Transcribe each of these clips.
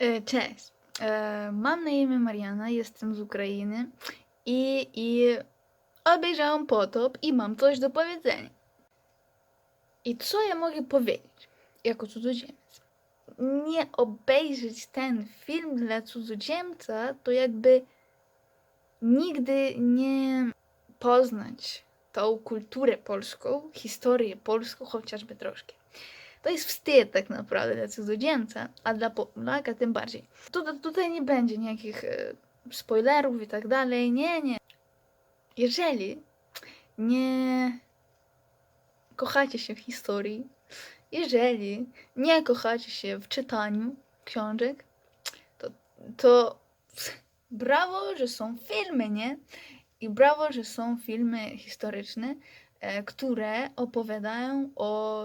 E, Cześć. E, Mam na imię Mariana, jestem z Ukrainy i, i obejrzałam potop i mam coś do powiedzenia. I co ja mogę powiedzieć jako cudzoziemiec? Nie obejrzeć ten film dla cudzoziemca to jakby nigdy nie poznać tą kulturę polską, historię polską chociażby troszkę. To jest wstyd tak naprawdę dla cudzoziemca, a dla Polaka tym bardziej. Tu, tutaj nie będzie jakich e, spoilerów i tak dalej. Nie, nie. Jeżeli nie kochacie się w historii, jeżeli nie kochacie się w czytaniu książek, to, to brawo, że są filmy, nie? I brawo, że są filmy historyczne, e, które opowiadają o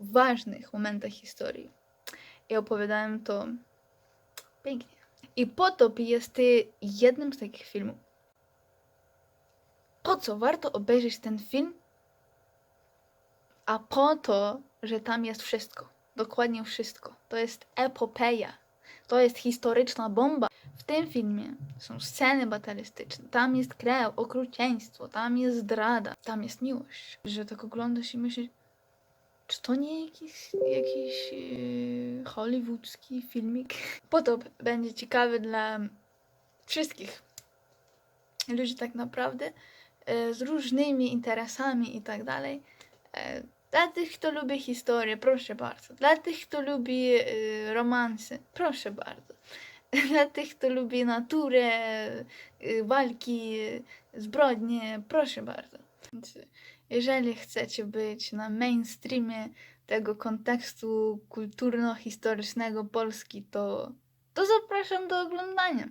ważnych momentach historii. I opowiadają to pięknie. I Potop jest jednym z takich filmów. Po co warto obejrzeć ten film? A po to, że tam jest wszystko. Dokładnie wszystko. To jest epopeja. To jest historyczna bomba. W tym filmie są sceny batalistyczne. Tam jest krew, okrucieństwo, tam jest zdrada, tam jest miłość. Że tak oglądasz i myślisz, czy to nie jakiś, jakiś yy, hollywoodzki filmik? Potop będzie ciekawy dla wszystkich ludzi tak naprawdę, e, z różnymi interesami i tak dalej. E, Dla tych, kto lubi historię, proszę bardzo. Dla tych, kto lubi e, romanse, proszę bardzo. Dla tych, kto lubi naturę, walki, zbrodnie, proszę bardzo. Jeżeli chcecie być na mainstreamie tego kontekstu kulturno-historycznego Polski, to, to zapraszam do oglądania.